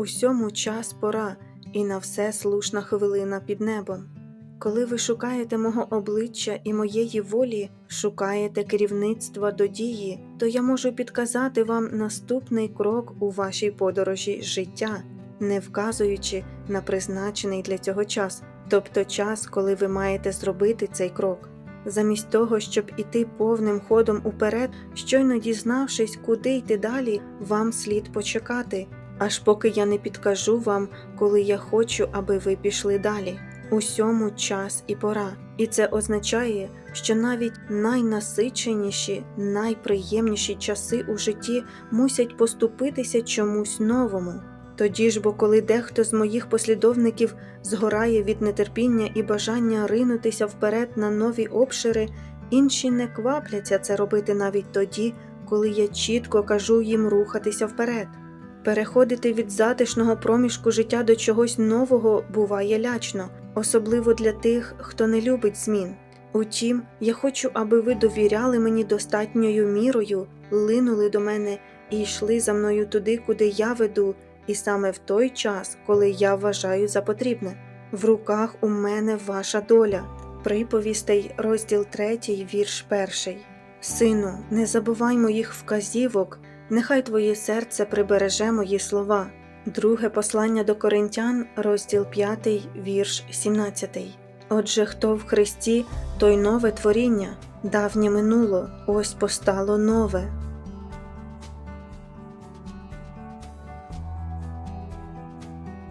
Усьому час пора, і на все слушна хвилина під небом. Коли ви шукаєте мого обличчя і моєї волі, шукаєте керівництва до дії, то я можу підказати вам наступний крок у вашій подорожі життя, не вказуючи на призначений для цього час, тобто час, коли ви маєте зробити цей крок. Замість того, щоб іти повним ходом уперед, щойно дізнавшись, куди йти далі, вам слід почекати, аж поки я не підкажу вам, коли я хочу, аби ви пішли далі. Усьому час і пора, і це означає, що навіть найнасиченіші, найприємніші часи у житті мусять поступитися чомусь новому. Тоді ж, бо коли дехто з моїх послідовників згорає від нетерпіння і бажання ринутися вперед на нові обшири, інші не квапляться це робити навіть тоді, коли я чітко кажу їм рухатися вперед. Переходити від затишного проміжку життя до чогось нового буває лячно, особливо для тих, хто не любить змін. Утім, я хочу, аби ви довіряли мені достатньою мірою, линули до мене і йшли за мною туди, куди я веду, і саме в той час, коли я вважаю за потрібне. В руках у мене ваша доля. Приповістей, розділ 3, вірш 1. Сину, не забувай моїх вказівок, нехай твоє серце прибереже мої слова. Друге послання до Коринтян, розділ 5, вірш 17. Отже, хто в Христі, той нове творіння, давнє минуло, ось постало нове.